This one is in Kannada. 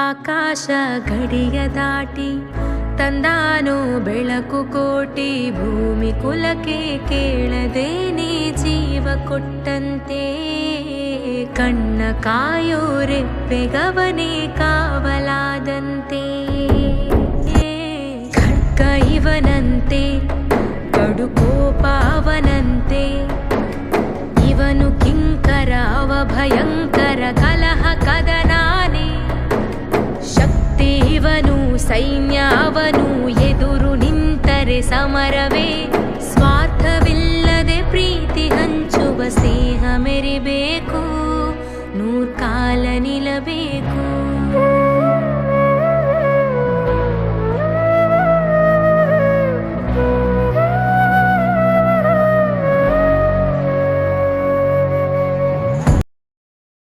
ಆಕಾಶ ಗಡಿಯ ದಾಟಿ ತಂದಾನು ಬೆಳಕು ಕೋಟಿ ಭೂಮಿ ಕುಲಕ್ಕೆ ಕೇಳದೇನೆ ಜೀವ ಕೊಟ್ಟಂತೆ. ಕಣ್ಣ ಕಾಯೋ ರೆಪ್ಪೆಗವನೇ ಕಾವಲಾದಂತೆ. ಖಡ್ಗ ಇವನಂತೆ, ಕಡು ಕೋಪ ಅವನಂತೆ. ಇವನು ಕಿಂಕರ ಅವ ಭಯಂಕರ ಸೈನ್ಯ ಅವನು ಎದುರು ನಿಂತರೆ ಸಮರವೇ. ಸ್ವಾರ್ಥವಿಲ್ಲದೆ ಪ್ರೀತಿ ಹಂಚುವ ಸ್ನೇಹ ಮೆರಿಬೇಕು. ನೂರ್ಕಾಲ ನಿಲ್ಲಬೇಕು.